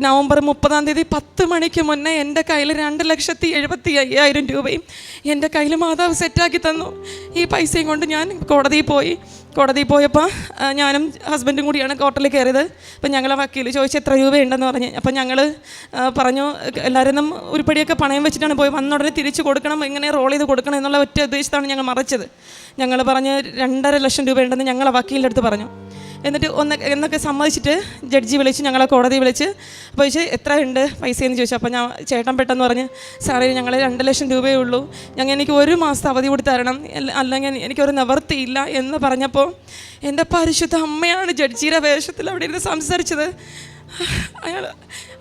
നവംബർ മുപ്പതാം തീയതി പത്ത് മണിക്ക് മുന്നേ എന്റെ കയ്യിൽ രണ്ട് ലക്ഷത്തി എഴുപത്തി അയ്യായിരം രൂപയും എന്റെ കയ്യിൽ മാതാവ് സെറ്റാക്കി തന്നു. ഈ പൈസയും കൊണ്ട് ഞാൻ കോടതിയിൽ പോയി. കോടതിയിൽ പോയപ്പോൾ ഞാനും ഹസ്ബൻഡും കൂടിയാണ് കോർട്ടിൽ കയറിയത്. അപ്പം ഞങ്ങളെ വക്കീൽ ചോദിച്ചു എത്ര രൂപയുണ്ടെന്ന് പറഞ്ഞ്. അപ്പം ഞങ്ങൾ പറഞ്ഞു എല്ലാവരും ഉരുപ്പടിയൊക്കെ പണയം വെച്ചിട്ടാണ് പോയി. വന്ന ഉടനെ തിരിച്ചു കൊടുക്കണം. ഇങ്ങനെ റോൾ ചെയ്ത് കൊടുക്കണം എന്നുള്ള ഒറ്റ ഉദ്ദേശത്താണ് ഞങ്ങൾ മറച്ചത്. ഞങ്ങൾ പറഞ്ഞ് രണ്ടര ലക്ഷം രൂപയുണ്ടെന്ന് ഞങ്ങളെ വക്കീലിന്റെ അടുത്ത് പറഞ്ഞു. എന്നിട്ട് ഒന്ന് എന്നൊക്കെ സമ്മതിച്ചിട്ട് ജഡ്ജി വിളിച്ച് ഞങ്ങളെ കോടതി വിളിച്ച് അപ്പോൾ ചോദിച്ചു എത്ര ഉണ്ട് പൈസ എന്ന് ചോദിച്ചു. അപ്പോൾ ഞാൻ ചേട്ടൻ പെട്ടെന്ന് പറഞ്ഞ് സാറേ ഞങ്ങൾ രണ്ട് ലക്ഷം രൂപയേ ഉള്ളൂ. ഞങ്ങൾ എനിക്ക് ഒരു മാസത്തെ അവധി കൂടി തരണം. അല്ല- അല്ലെങ്കിൽ എനിക്കൊരു നിവർത്തിയില്ല എന്ന് പറഞ്ഞപ്പോൾ എന്റെ പരിശുദ്ധ അമ്മയാണ് ജഡ്ജിയുടെ വേഷത്തിൽ അവിടെ ഇരുന്ന് സംസാരിച്ചത്. അയാൾ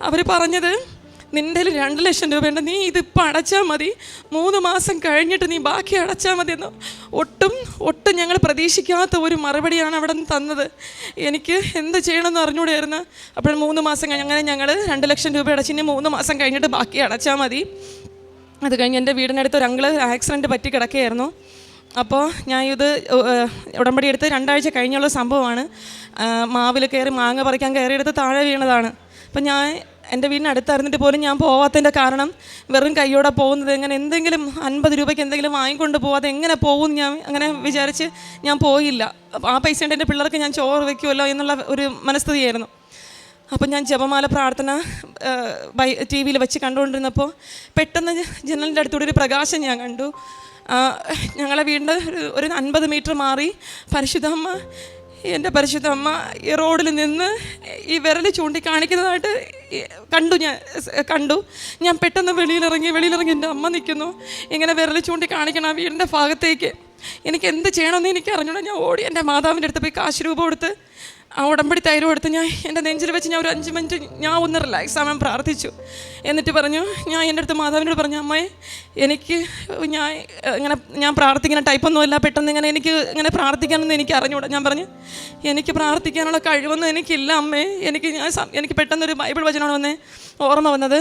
അവർ പറഞ്ഞത് നിന്റെ രണ്ട് ലക്ഷം രൂപയുണ്ട് നീ ഇതിപ്പോൾ അടച്ചാൽ മതി. മൂന്ന് മാസം കഴിഞ്ഞിട്ട് നീ ബാക്കി അടച്ചാൽ മതി എന്ന് ഒട്ടും ഒട്ടും ഞങ്ങൾ പ്രതീക്ഷിക്കാത്ത ഒരു മറുപടിയാണ് അവിടെ നിന്ന് തന്നത്. എനിക്ക് എന്ത് ചെയ്യണമെന്ന് അറിഞ്ഞുകൂടായിരുന്നു അപ്പോൾ മൂന്ന് മാസം കഴിഞ്ഞ് അങ്ങനെ ഞങ്ങൾ രണ്ട് ലക്ഷം രൂപ അടച്ച് ഇനി മൂന്ന് മാസം കഴിഞ്ഞിട്ട് ബാക്കി അടച്ചാൽ മതി. അത് കഴിഞ്ഞ് എന്റെ വീടിനടുത്ത് ഒരു അങ്കിൾ ആക്സിഡന്റ് പറ്റി കിടക്കുകയായിരുന്നു. അപ്പോൾ ഞാൻ ഇത് ഉടമ്പടി എടുത്ത് രണ്ടാഴ്ച കഴിഞ്ഞുള്ള സംഭവമാണ്. മാവിൽ കയറി മാങ്ങ പറിക്കാൻ കയറിയെടുത്ത് താഴെ വീണതാണ്. അപ്പം ഞാൻ എന്റെ വീടിനടുത്തായിരുന്നിട്ട് പോലും ഞാൻ പോവാത്തതിന്റെ കാരണം വെറും കൈയോടെ പോകുന്നത്. എങ്ങനെ എന്തെങ്കിലും അൻപത് രൂപയ്ക്ക് എന്തെങ്കിലും വാങ്ങിക്കൊണ്ട് പോവാതെ എങ്ങനെ പോകും ഞാൻ അങ്ങനെ വിചാരിച്ച് ഞാൻ പോയില്ല. ആ പൈസ കൊണ്ട് എന്റെ പിള്ളേർക്ക് ഞാൻ ചോറ് വയ്ക്കുമല്ലോ എന്നുള്ള ഒരു മനസ്ഥിതിയായിരുന്നു. അപ്പം ഞാൻ ജപമാല പ്രാർത്ഥന ടി വിയിൽ വെച്ച് കണ്ടുകൊണ്ടിരുന്നപ്പോൾ പെട്ടെന്ന് ജനലിന്റെ അടുത്തൂടെ ഒരു പ്രകാശം ഞാൻ കണ്ടു. ഞങ്ങളെ വീടിന്റെ ഒരു ഒരു അൻപത് മീറ്റർ മാറി പരിശുദ്ധ അമ്മ എന്റെ പരിശുദ്ധ അമ്മ ഈ റോഡിൽ നിന്ന് ഈ വിരൽ ചൂണ്ടിക്കാണിക്കുന്നതായിട്ട് കണ്ടു ഞാൻ കണ്ടു. ഞാൻ പെട്ടെന്ന് വെളിയിലിറങ്ങി വെളിയിലിറങ്ങി എന്റെ അമ്മ നിൽക്കുന്നു. ഇങ്ങനെ വിരൽ ചൂണ്ടിക്കാണിക്കണം ആ വീടിന്റെ ഭാഗത്തേക്ക്. എനിക്ക് എന്ത് ചെയ്യണമെന്ന് എനിക്ക് അറിഞ്ഞൂടാ ഞാൻ ഓടി എന്റെ മാതാവിന്റെ അടുത്ത് പോയി കാശ് രൂപ കൊടുത്ത് ആ ഉടമ്പടി തൈര് എടുത്ത് ഞാൻ എന്റെ നെഞ്ചിൽ വെച്ച് ഞാൻ ഒരു അഞ്ച് മിനിറ്റ് ഞാൻ ഒന്ന് റിലാക്സ് ആവാൻ പ്രാർത്ഥിച്ചു. എന്നിട്ട് പറഞ്ഞു ഞാൻ എന്റെ അടുത്ത് മാതാവിനോട് പറഞ്ഞു അമ്മയെ എനിക്ക് ഞാൻ ഇങ്ങനെ ഞാൻ പ്രാർത്ഥിക്കുന്ന ടൈപ്പൊന്നുമില്ല പെട്ടെന്ന് ഇങ്ങനെ എനിക്ക് ഇങ്ങനെ പ്രാർത്ഥിക്കാനൊന്നും എനിക്ക് അറിഞ്ഞുകൂടാ ഞാൻ പറഞ്ഞു എനിക്ക് പ്രാർത്ഥിക്കാനുള്ള കഴിവൊന്നും എനിക്കില്ല അമ്മേ. എനിക്ക് ഞാൻ എനിക്ക് പെട്ടെന്നൊരു ബൈബിൾ വചനമാണ് വന്നേ ഓർമ്മ വന്നത്.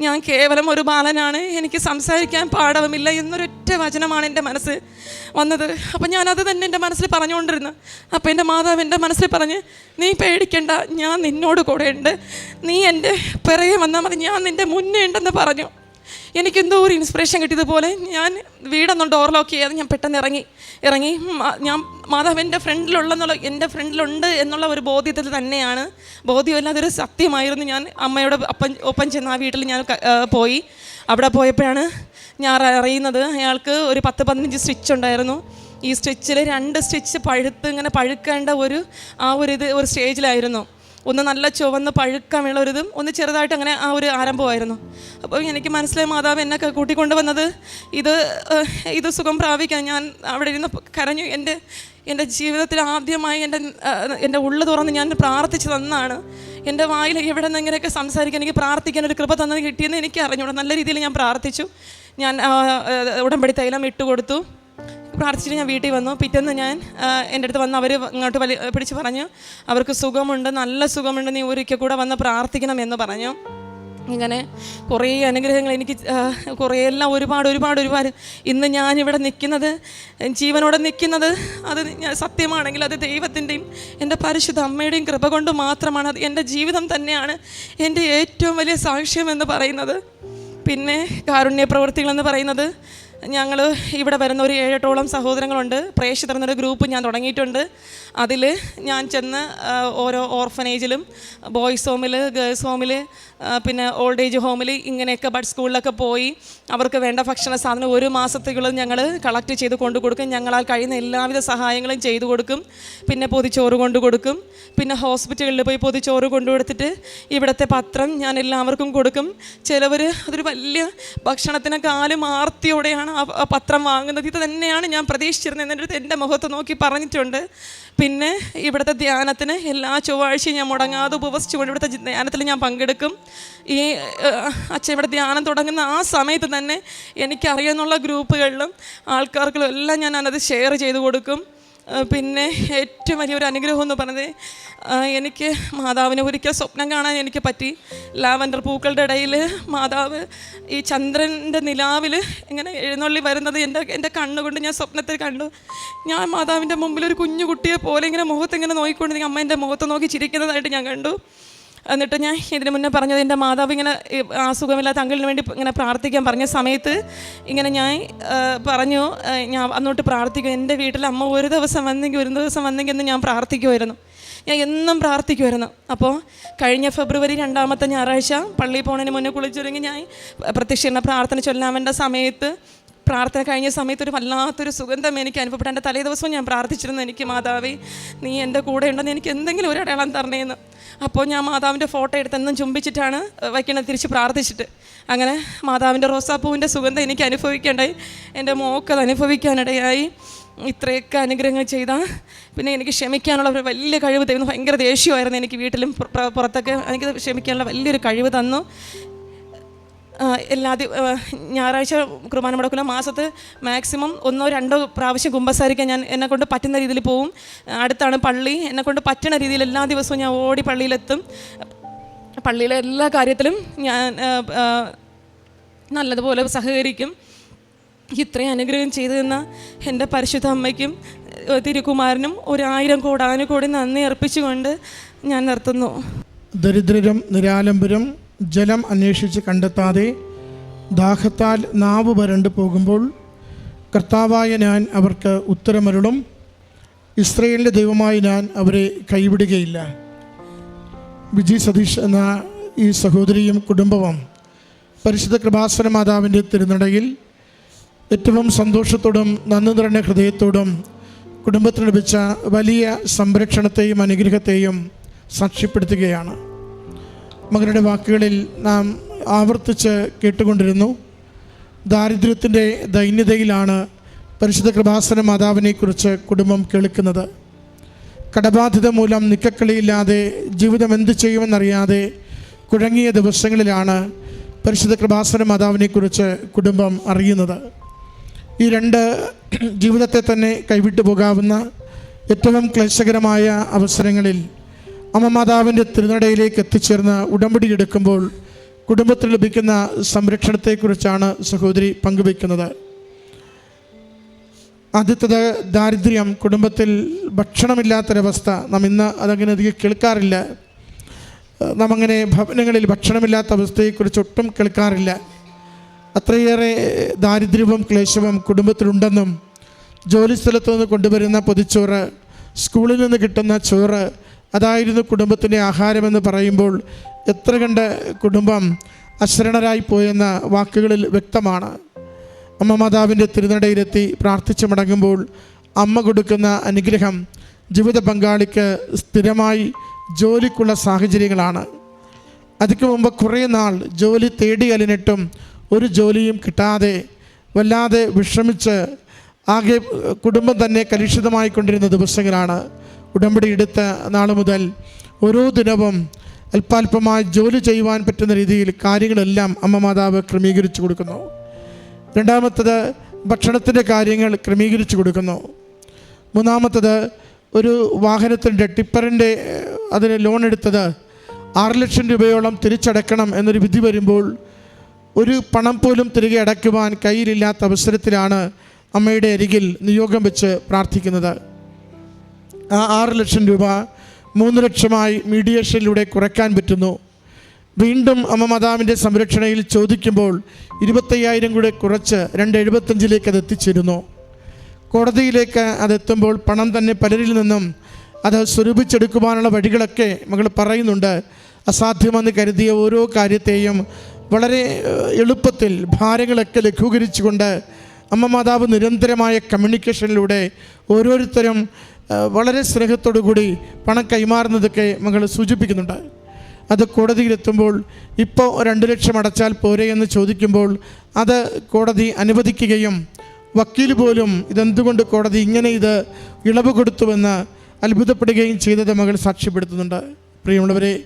ഞാൻ കേവലം ഒരു ബാലനാണ്. എനിക്ക് സംസാരിക്കാൻ പാടവുമില്ല എന്നൊരൊറ്റ വചനമാണ് എന്റെ മനസ്സ് വന്നത്. അപ്പം ഞാനത് തന്നെ എന്റെ മനസ്സിൽ പറഞ്ഞുകൊണ്ടിരുന്നു. അപ്പോൾ എന്റെ മാതാവ് എന്റെ മനസ്സിൽ പറഞ്ഞ് നീ പേടിക്കണ്ട ഞാൻ നിന്നോട് കൂടെയുണ്ട്. നീ എന്റെ പിറകെ വന്നാൽ മതി. ഞാൻ നിന്റെ മുന്നേ ഉണ്ടെന്ന് പറഞ്ഞു. എനിക്കെന്തോ ഒരു ഇൻസ്പിറേഷൻ കിട്ടിയതുപോലെ ഞാൻ വീടൊന്നും ഡോർ ലോക്ക് ചെയ്യാതെ ഞാൻ പെട്ടെന്ന് ഇറങ്ങി. ഇറങ്ങി ഞാൻ മാധവ് എന്റെ ഫ്രണ്ടിലുള്ളെന്നുള്ള എന്റെ ഫ്രണ്ടിലുണ്ട് എന്നുള്ള ഒരു ബോധ്യത്തിൽ തന്നെയാണ്. ബോധ്യമല്ലാതെ ഒരു സത്യമായിരുന്നു. ഞാൻ അമ്മയുടെ അപ്പം ഒപ്പം ചെന്ന് ആ വീട്ടിൽ ഞാൻ പോയി. അവിടെ പോയപ്പോഴാണ് ഞാൻ അറിയുന്നത് അയാൾക്ക് ഒരു പത്ത് പതിനഞ്ച് സ്റ്റിച്ച് ഉണ്ടായിരുന്നു. ഈ സ്റ്റിച്ചിൽ രണ്ട് സ്റ്റിച്ച് പഴുത്ത് ഇങ്ങനെ പഴുക്കേണ്ട ഒരു ആ ഒരു ഇത് ഒരു സ്റ്റേജിലായിരുന്നു ഒന്ന് നല്ല ചുവന്ന് പഴുക്കമുള്ള ഒരു ഇതും ഒന്ന് ചെറുതായിട്ട് അങ്ങനെ ആ ഒരു ആരംഭമായിരുന്നു. അപ്പോൾ എനിക്ക് മനസ്സിലായി മാതാവ് എന്നെ കൂട്ടിക്കൊണ്ട് വന്നത് ഇത് ഇത് സുഖം പ്രാപിക്കാൻ ഞാൻ അവിടെ ഇരുന്ന് കരഞ്ഞു. എന്റെ എന്റെ ജീവിതത്തിൽ ആദ്യമായി എന്റെ എന്റെ ഉള്ളു തുറന്ന് ഞാൻ പ്രാർത്ഥിച്ചു തന്നാണ് എന്റെ വായിൽ എവിടെ നിന്ന് ഇങ്ങനെയൊക്കെ സംസാരിക്കാൻ എനിക്ക് പ്രാർത്ഥിക്കാൻ ഒരു കൃപ തന്നത് കിട്ടിയെന്ന് എനിക്ക് അറിഞ്ഞൂടാ നല്ല രീതിയിൽ ഞാൻ പ്രാർത്ഥിച്ചു. ഞാൻ ഉടമ്പടി തൈലം ഇട്ടുകൊടുത്തു. പ്രാർത്ഥിച്ചിട്ട് ഞാൻ വീട്ടിൽ വന്നു. പിറ്റേന്ന് ഞാൻ എന്റെ അടുത്ത് വന്ന് അവർ ഇങ്ങോട്ട് വലി പിടിച്ച് പറഞ്ഞു അവർക്ക് സുഖമുണ്ട് നല്ല സുഖമുണ്ട് നീ ഒരിക്കൽ കൂടെ വന്ന് പ്രാർത്ഥിക്കണം എന്ന് പറഞ്ഞു. ഇങ്ങനെ കുറേ അനുഗ്രഹങ്ങൾ എനിക്ക് കുറേ എല്ലാം ഒരുപാട് ഒരുപാട് ഒരുപാട്. ഇന്ന് ഞാനിവിടെ നിൽക്കുന്നത് ജീവനോടെ നിൽക്കുന്നത് അത് ഞാൻ സത്യമാണെങ്കിൽ അത് ദൈവത്തിന്റെയും എന്റെ പരിശുദ്ധ അമ്മയുടെയും കൃപ കൊണ്ട് മാത്രമാണ്. അത് എന്റെ ജീവിതം തന്നെയാണ്. എന്റെ ഏറ്റവും വലിയ സാക്ഷ്യം എന്ന് പറയുന്നത്. പിന്നെ കാരുണ്യ പ്രവൃത്തികളെന്ന് പറയുന്നത് ഞങ്ങൾ ഇവിടെ വരുന്ന ഒരു ഏഴെട്ടോളം സഹോദരങ്ങളുണ്ട്. പ്രേക്ഷിതർ എന്നൊരു ഗ്രൂപ്പ് ഞാൻ തുടങ്ങിയിട്ടുണ്ട്. അതിൽ ഞാൻ ചെന്ന് ഓരോ ഓർഫനേജിലും ബോയ്സ് ഹോമിൽ ഗേൾസ് ഹോമിൽ പിന്നെ ഓൾഡ് ഏജ് ഹോമിൽ ഇങ്ങനെയൊക്കെ ബഡ് സ്കൂളിലൊക്കെ പോയി അവർക്ക് വേണ്ട ഭക്ഷണ സാധനം ഒരു മാസത്തേക്കുള്ളത് ഞങ്ങൾ കളക്ട് ചെയ്ത് കൊണ്ടു കൊടുക്കും. ഞങ്ങളാൽ കഴിയുന്ന എല്ലാവിധ സഹായങ്ങളും ചെയ്തു കൊടുക്കും. പിന്നെ പൊതിച്ചോറ് കൊണ്ടു കൊടുക്കും. പിന്നെ ഹോസ്പിറ്റലുകളിൽ പോയി പൊതിച്ചോറ് കൊണ്ടു കൊടുത്തിട്ട് ഇവിടുത്തെ പത്രം ഞാൻ എല്ലാവർക്കും കൊടുക്കും. ചിലവർ അതൊരു വലിയ ഭക്ഷണത്തിനൊക്കെ ആലും ആർത്തിയോടെയാണ് ആ പത്രം വാങ്ങുന്നത്. ഇത് തന്നെയാണ് ഞാൻ പ്രതീക്ഷിച്ചിരുന്നത്. എന്റെ അടുത്ത് എന്റെ മുഖത്ത് നോക്കി പറഞ്ഞിട്ടുണ്ട്. പിന്നെ ഇവിടുത്തെ ധ്യാനത്തിന് എല്ലാ ചൊവ്വാഴ്ചയും ഞാൻ മുടങ്ങാതെ ഉപവസിച്ചുകൊണ്ട് ഇവിടുത്തെ ധ്യാനത്തിൽ ഞാൻ പങ്കെടുക്കും. ഈ അച്ഛൻ ഇവിടെ ധ്യാനം തുടങ്ങുന്ന ആ സമയത്ത് തന്നെ എനിക്കറിയാവുന്ന ഗ്രൂപ്പുകളിലും ആൾക്കാർക്കും എല്ലാം ഞാൻ അത് ഷെയർ ചെയ്ത് കൊടുക്കും. പിന്നെ ഏറ്റവും വലിയൊരു അനുഗ്രഹം എന്ന് പറഞ്ഞത് എനിക്ക് മാതാവിനെ ഒരിക്കൽ സ്വപ്നം കാണാൻ എനിക്ക് പറ്റി. ലാവൻഡർ പൂക്കളുടെ ഇടയിൽ മാതാവ് ഈ ചന്ദ്രന്റെ നിലാവിൽ ഇങ്ങനെ എഴുന്നള്ളി വരുന്നത് എന്റെ എന്റെ കണ്ണുകൊണ്ട് ഞാൻ സ്വപ്നത്തിൽ കണ്ടു. ഞാൻ മാതാവിന്റെ മുമ്പിൽ ഒരു കുഞ്ഞു കുട്ടിയെ പോലെ ഇങ്ങനെ മുഖത്ത് ഇങ്ങനെ നോക്കിക്കൊണ്ട് അമ്മ എന്റെ മുഖത്ത് നോക്കി ചിരിക്കുന്നതായിട്ട് ഞാൻ കണ്ടു. എന്നിട്ട് ഞാൻ ഇതിന് മുന്നേ പറഞ്ഞത് എന്റെ മാതാവ് ഇങ്ങനെ അസുഖമില്ലാത്ത അങ്കിളിന് വേണ്ടി ഇങ്ങനെ പ്രാർത്ഥിക്കാൻ പറഞ്ഞ സമയത്ത് ഇങ്ങനെ ഞാൻ പറഞ്ഞു ഞാൻ അന്നോട്ട് പ്രാർത്ഥിക്കും. എന്റെ വീട്ടിൽ അമ്മ ഒരു ദിവസം വന്നെങ്കിൽ ഒരു ദിവസം വന്നെങ്കിൽ എന്ന് ഞാൻ പ്രാർത്ഥിക്കുമായിരുന്നു ഞാൻ എന്നും പ്രാർത്ഥിക്കുമായിരുന്നു അപ്പോൾ കഴിഞ്ഞ ഫെബ്രുവരി രണ്ടാമത്തെ ഞായറാഴ്ച പള്ളിയിൽ പോണതിന് മുന്നേ കുളിച്ചൊരുങ്ങി ഞാൻ പ്രത്യക്ഷ പ്രാർത്ഥന ചൊല്ലാൻ വേണ്ട സമയത്ത് പ്രാർത്ഥന കഴിഞ്ഞ സമയത്ത് ഒരു വല്ലാത്തൊരു സുഗന്ധം എനിക്ക് അനുഭവപ്പെട്ടു. എന്റെ തലേ ദിവസവും ഞാൻ പ്രാർത്ഥിച്ചിരുന്നു എനിക്ക് മാതാവേ നീ എന്റെ കൂടെ ഉണ്ടെന്ന് എനിക്ക് എന്തെങ്കിലും ഒരു അടയാളം തരണേന്ന്. അപ്പോൾ ഞാൻ മാതാവിന്റെ ഫോട്ടോ എടുത്ത് എന്നും ചുംബിച്ചിട്ടാണ് വയ്ക്കണത് തിരിച്ച് പ്രാർത്ഥിച്ചിട്ട്. അങ്ങനെ മാതാവിന്റെ റോസാപ്പൂവിന്റെ സുഗന്ധം എനിക്ക് അനുഭവിക്കേണ്ടായി. എന്റെ മോക്കത് അനുഭവിക്കാനിടയായി. ഇത്രയൊക്കെ അനുഗ്രഹങ്ങൾ ചെയ്ത പിന്നെ എനിക്ക് ക്ഷമിക്കാനുള്ള ഒരു വലിയ കഴിവ് തരുന്നു ഭയങ്കര ദേഷ്യമായിരുന്നു എനിക്ക് വീട്ടിലും പുറ- പുറ- പുറത്തൊക്കെ. എനിക്ക് ക്ഷമിക്കാനുള്ള വലിയൊരു കഴിവ് തന്നു. എല്ലാ ഞായറാഴ്ച കുർബാന മുടക്കില്ല മാസത്ത് മാക്സിമം ഒന്നോ രണ്ടോ പ്രാവശ്യം കുമ്പസാരിക്കാൻ ഞാൻ എന്നെക്കൊണ്ട് പറ്റുന്ന രീതിയിൽ പോവും. അടുത്താണ് പള്ളി. എന്നെക്കൊണ്ട് പറ്റുന്ന രീതിയിൽ എല്ലാ ദിവസവും ഞാൻ ഓടി പള്ളിയിലെത്തും. പള്ളിയിലെ എല്ലാ കാര്യത്തിലും ഞാൻ നല്ലതുപോലെ സഹകരിക്കും. ഇത്രയും അനുഗ്രഹം ചെയ്തു തന്ന എന്റെ പരിശുദ്ധ അമ്മയ്ക്കും തിരുകുമാരനും ഒരായിരം കോടാനുകോടി നന്ദി അർപ്പിച്ചുകൊണ്ട് ഞാൻ നിർത്തുന്നു. ദരിദ്രരും നിരാലംബരും ജലം അന്വേഷിച്ച് കണ്ടെത്താതെ ദാഹത്താൽ നാവ് വരണ്ടു പോകുമ്പോൾ കർത്താവായ ഞാൻ അവർക്ക് ഉത്തരമരുളും. ഇസ്രയേലിന്റെ ദൈവമായി ഞാൻ അവരെ കൈവിടുകയില്ല. വിജി സതീഷ് എന്ന ഈ സഹോദരിയും കുടുംബവും പരിശുദ്ധ കൃപാസന മാതാവിന്റെ തിരുനടയിൽ ഏറ്റവും സന്തോഷത്തോടും നന്ദി നിറഞ്ഞ ഹൃദയത്തോടും കുടുംബത്തിന് ലഭിച്ച വലിയ സംരക്ഷണത്തെയും അനുഗ്രഹത്തെയും സാക്ഷ്യപ്പെടുത്തുകയാണ്. മകരുടെ വാക്കുകളിൽ നാം ആവർത്തിച്ച് കേട്ടുകൊണ്ടിരുന്നു. ദാരിദ്ര്യത്തിന്റെ ദൈന്യതയിലാണ് പരിശുദ്ധ കൃപാസന മാതാവിനെക്കുറിച്ച് കുടുംബം കേൾക്കുന്നത്. കടബാധിത മൂലം നിക്കക്കളിയില്ലാതെ ജീവിതം എന്ത് ചെയ്യുമെന്നറിയാതെ കുഴങ്ങിയ ദിവസങ്ങളിലാണ് പരിശുദ്ധ കൃപാസന മാതാവിനെക്കുറിച്ച് കുടുംബം അറിയുന്നത്. ഈ രണ്ട് ജീവിതത്തെ തന്നെ കൈവിട്ടു പോകാവുന്ന ഏറ്റവും ക്ലേശകരമായ അവസരങ്ങളിൽ അമ്മ മാതാവിന്റെ തിരുനടയിലേക്ക് എത്തിച്ചേർന്ന് ഉടമ്പടി എടുക്കുമ്പോൾ കുടുംബത്തിന് ലഭിക്കുന്ന സംരക്ഷണത്തെക്കുറിച്ചാണ് സഹോദരി പങ്കുവയ്ക്കുന്നത്. ആദ്യത്തത് ദാരിദ്ര്യം കുടുംബത്തിൽ ഭക്ഷണമില്ലാത്തൊരവസ്ഥ. നാം ഇന്ന് അതങ്ങനെ അധികം കേൾക്കാറില്ല. നാം അങ്ങനെ ഭവനങ്ങളിൽ ഭക്ഷണമില്ലാത്ത അവസ്ഥയെക്കുറിച്ച് ഒട്ടും കേൾക്കാറില്ല. അത്രയേറെ ദാരിദ്ര്യവും ക്ലേശവും കുടുംബത്തിലുണ്ടെന്നും ജോലിസ്ഥലത്തു നിന്ന് കൊണ്ടുവരുന്ന പൊതിച്ചോറ് സ്കൂളിൽ നിന്ന് കിട്ടുന്ന ചോറ് അതായിരുന്നു കുടുംബത്തിന്റെ ആഹാരമെന്ന് പറയുമ്പോൾ എത്ര കണ്ട് കുടുംബം അശരണരായി പോയെന്ന വാക്കുകളിൽ വ്യക്തമാണ്. അമ്മ മാതാവിന്റെ തിരുനടയിലെത്തി പ്രാർത്ഥിച്ചു മടങ്ങുമ്പോൾ അമ്മ കൊടുക്കുന്ന അനുഗ്രഹം ജീവിത പങ്കാളിക്ക് സ്ഥിരമായി ജോലിക്കുള്ള സാഹചര്യങ്ങളാണ്. അതിക്ക് മുമ്പ് കുറേ നാൾ ജോലി തേടി അലിനിട്ടും ഒരു ജോലിയും കിട്ടാതെ വല്ലാതെ വിഷമിച്ച് ആകെ കുടുംബം തന്നെ കലുഷിതമായി കൊണ്ടിരുന്ന ദിവസങ്ങളാണ്. ഉടമ്പടി എടുത്ത നാൾ മുതൽ ഓരോ ദിനവും അല്പാൽപമായി ജോലി ചെയ്യുവാൻ പറ്റുന്ന രീതിയിൽ കാര്യങ്ങളെല്ലാം അമ്മ മാതാവ് ക്രമീകരിച്ചു കൊടുക്കുന്നു. രണ്ടാമത്തത് ഭക്ഷണത്തിന്റെ കാര്യങ്ങൾ ക്രമീകരിച്ചു കൊടുക്കുന്നു. മൂന്നാമത്തത് ഒരു വാഹനത്തിന്റെ ടിപ്പറിന്റെ അതിന് ലോൺ എടുത്തത് ആറ് ലക്ഷം രൂപയോളം തിരിച്ചടക്കണം എന്നൊരു വിധി വരുമ്പോൾ ഒരു പണം പോലും തിരികെ അടയ്ക്കുവാൻ കയ്യിലില്ലാത്ത അവസരത്തിലാണ് അമ്മയുടെ അരികിൽ നിയോഗം വെച്ച് പ്രാർത്ഥിക്കുന്നത്. ആ ആറ് ലക്ഷം രൂപ മൂന്ന് ലക്ഷമായി മീഡിയേഷനിലൂടെ കുറയ്ക്കാൻ പറ്റുന്നു. വീണ്ടും അമ്മ മാതാവിന്റെ സംരക്ഷണയിൽ ചോദിക്കുമ്പോൾ ഇരുപത്തയ്യായിരം കൂടെ കുറച്ച് രണ്ട് എഴുപത്തഞ്ചിലേക്ക് അത് എത്തിച്ചിരുന്നു. കോടതിയിലേക്ക് അതെത്തുമ്പോൾ പണം തന്നെ പലരിൽ നിന്നും അത് സ്വരൂപിച്ചെടുക്കുവാനുള്ള വഴികളൊക്കെ മകൾ പറയുന്നുണ്ട്. അസാധ്യമെന്ന് കരുതിയ ഓരോ കാര്യത്തെയും വളരെ എളുപ്പത്തിൽ ഭാരങ്ങളൊക്കെ ലഘൂകരിച്ചുകൊണ്ട് അമ്മ മാതാവ് നിരന്തരമായ കമ്മ്യൂണിക്കേഷനിലൂടെ ഓരോരുത്തരും വളരെ സ്നേഹത്തോടു കൂടി പണം കൈമാറുന്നതൊക്കെ മകൾ സൂചിപ്പിക്കുന്നുണ്ട്. അത് കോടതിയിലെത്തുമ്പോൾ ഇപ്പോൾ രണ്ട് ലക്ഷം അടച്ചാൽ പോരെ എന്ന് ചോദിക്കുമ്പോൾ അത് കോടതി അനുവദിക്കുകയും വക്കീൽ പോലും ഇതെന്തുകൊണ്ട് കോടതി ഇങ്ങനെ ഇത് ഇളവ് കൊടുത്തുവെന്ന് അത്ഭുതപ്പെടുകയും ചെയ്തത് മകൾ സാക്ഷ്യപ്പെടുത്തുന്നുണ്ട്. പ്രിയമുള്ളവരെ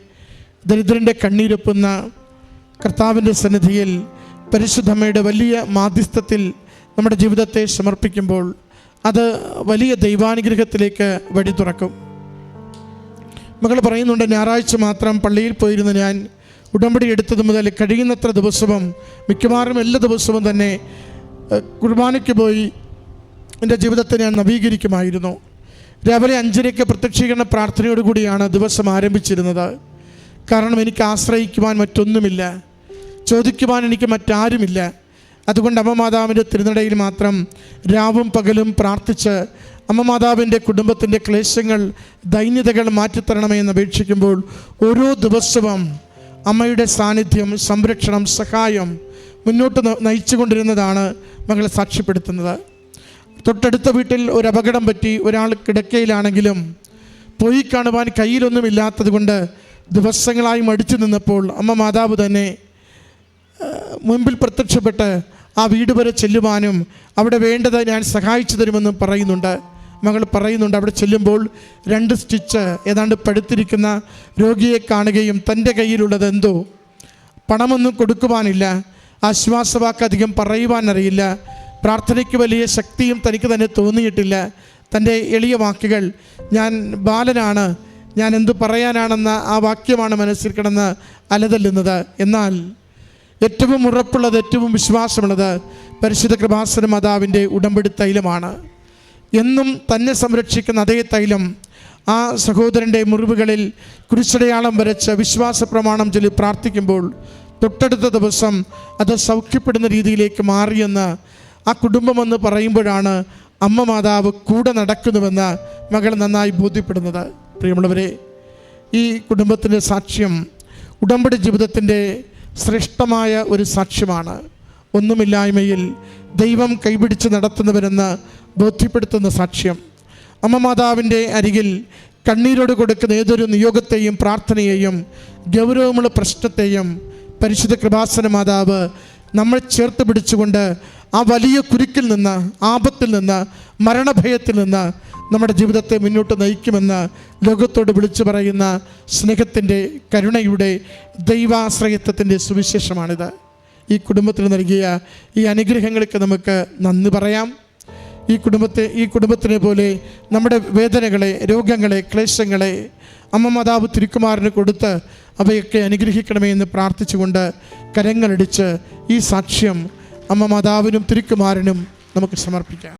ദരിദ്രന്റെ കണ്ണീരൊപ്പുന്ന കർത്താവിന്റെ സന്നിധിയിൽ പരിശുദ്ധമ്മയുടെ വലിയ മാധ്യസ്ഥത്തിൽ നമ്മുടെ ജീവിതത്തെ സമർപ്പിക്കുമ്പോൾ അത് വലിയ ദൈവാനുഗ്രഹത്തിലേക്ക് വഴി തുറക്കും. മകൾ പറയുന്നുണ്ട് ഞായറാഴ്ച മാത്രം പള്ളിയിൽ പോയിരുന്ന ഞാൻ ഉടമ്പടി എടുത്തത് മുതൽ കഴിയുന്നത്ര ദിവസവും മിക്കവാറും എല്ലാ ദിവസവും തന്നെ കുർബാനയ്ക്ക് പോയി എന്റെ ജീവിതത്തെ ഞാൻ നവീകരിക്കുമായിരുന്നു. രാവിലെ അഞ്ചരയ്ക്ക് പ്രത്യക്ഷീകരണ പ്രാർത്ഥനയോടുകൂടിയാണ് ദിവസം ആരംഭിച്ചിരുന്നത്. കാരണം എനിക്ക് ആശ്രയിക്കുവാൻ മറ്റൊന്നുമില്ല. ചോദിക്കുവാൻ എനിക്ക് മറ്റാരുമില്ല. അതുകൊണ്ട് അമ്മ മാതാവിന്റെ തിരുനടയിൽ മാത്രം രാവും പകലും പ്രാർത്ഥിച്ച് അമ്മ മാതാവിന്റെ കുടുംബത്തിന്റെ ക്ലേശങ്ങൾ ദൈന്യതകൾ മാറ്റിത്തരണമേ എന്ന് അപേക്ഷിക്കുമ്പോൾ ഓരോ ദിവസവും അമ്മയുടെ സാന്നിധ്യം സംരക്ഷണം സഹായം മുന്നോട്ട് നയിച്ചു നയിച്ചുകൊണ്ടിരുന്നതാണ് മകളെ സാക്ഷ്യപ്പെടുത്തുന്നത്. തൊട്ടടുത്ത വീട്ടിൽ ഒരു അപകടം പറ്റി ഒരാൾ കിടക്കയിലാണെങ്കിലും പോയി കാണുവാൻ കയ്യിലൊന്നുമില്ലാത്തത് കൊണ്ട് ദിവസങ്ങളായി മടിച്ചു നിന്നപ്പോൾ അമ്മ മാതാവ് തന്നെ മുൻപിൽ പ്രത്യക്ഷപ്പെട്ട് ആ വീട് വരെ ചെല്ലുവാനും അവിടെ വേണ്ടത് ഞാൻ സഹായിച്ചു തരുമെന്നും പറയുന്നുണ്ട്. മകൾ പറയുന്നുണ്ട് അവിടെ ചെല്ലുമ്പോൾ രണ്ട് സ്റ്റിച്ച് ഏതാണ്ട് പടുത്തിരിക്കുന്ന രോഗിയെ കാണുകയും തന്റെ കയ്യിലുള്ളത് എന്തോ. പണമൊന്നും കൊടുക്കുവാനില്ല. ആശ്വാസവാക്ക് അധികം പറയുവാനറിയില്ല. പ്രാർത്ഥനയ്ക്ക് വലിയ ശക്തിയും തനിക്ക് തന്നെ തോന്നിയിട്ടില്ല. തന്റെ എളിയ വാക്കുകൾ ഞാൻ ബാലനാണ്. ഞാൻ എന്തു പറയാനാണെന്ന ആ വാക്യമാണ് മനസ്സിൽ കിടന്ന് അലതല്ലുന്നത്. എന്നാൽ ഏറ്റവും ഉറപ്പുള്ളത് ഏറ്റവും വിശ്വാസമുള്ളത് പരിശുദ്ധ കൃപാസന മാതാവിന്റെ ഉടമ്പടി തൈലമാണ്. എന്നും തന്നെ സംരക്ഷിക്കുന്ന അതേ തൈലം ആ സഹോദരന്റെ മുറിവുകളിൽ കുരിശടയാളം വരച്ച് വിശ്വാസ പ്രമാണം ചൊല്ലി പ്രാർത്ഥിക്കുമ്പോൾ തൊട്ടടുത്ത ദിവസം അത് സൗഖ്യപ്പെടുന്ന രീതിയിലേക്ക് മാറിയെന്ന് ആ കുടുംബമെന്ന് പറയുമ്പോഴാണ് അമ്മ മാതാവ് കൂടെ നടക്കുന്നുവെന്ന് മകൾ നന്നായി ബോധ്യപ്പെടുന്നത്. പ്രിയമുള്ളവരെ ഈ കുടുംബത്തിന്റെ സാക്ഷ്യം ഉടമ്പടി ജീവിതത്തിന്റെ ശ്രേഷ്ഠമായ ഒരു സാക്ഷ്യമാണ്. ഒന്നുമില്ലായ്മയിൽ ദൈവം കൈപിടിച്ച് നടത്തുന്നവരെന്ന് ബോധ്യപ്പെടുത്തുന്ന സാക്ഷ്യം. അമ്മ മാതാവിന്റെ അരികിൽ കണ്ണീരോട് കൊടുക്കുന്ന ഏതൊരു നിയോഗത്തെയും പ്രാർത്ഥനയെയും ഗൗരവമുള്ള പ്രശ്നത്തെയും പരിശുദ്ധ കൃപാസന മാതാവ് നമ്മൾ ചേർത്ത് പിടിച്ചുകൊണ്ട് ആ വലിയ കുരുക്കിൽ നിന്ന് ആപത്തിൽ നിന്ന് മരണഭയത്തിൽ നിന്ന് നമ്മുടെ ജീവിതത്തെ മുന്നോട്ട് നയിക്കുമെന്ന് ലോകത്തോട് വിളിച്ചു പറയുന്ന സ്നേഹത്തിന്റെ കരുണയുടെ ദൈവാശ്രയത്വത്തിന്റെ സുവിശേഷമാണിത്. ഈ കുടുംബത്തിന് നൽകിയ ഈ അനുഗ്രഹങ്ങൾക്ക് നമുക്ക് നന്ദി പറയാം. ഈ കുടുംബത്തെ ഈ കുടുംബത്തിനെ പോലെ നമ്മുടെ വേദനകളെ രോഗങ്ങളെ ക്ലേശങ്ങളെ അമ്മ മാതാവ് തിരുക്കുമാറിന് കൊടുത്ത് അവയൊക്കെ അനുഗ്രഹിക്കണമേ എന്ന് പ്രാർത്ഥിച്ചുകൊണ്ട് കരങ്ങളടിച്ച് ഈ സാക്ഷ്യം അമ്മ മാതാവിനും തിരുക്കുമാരനും നമുക്ക് സമർപ്പിക്കാം.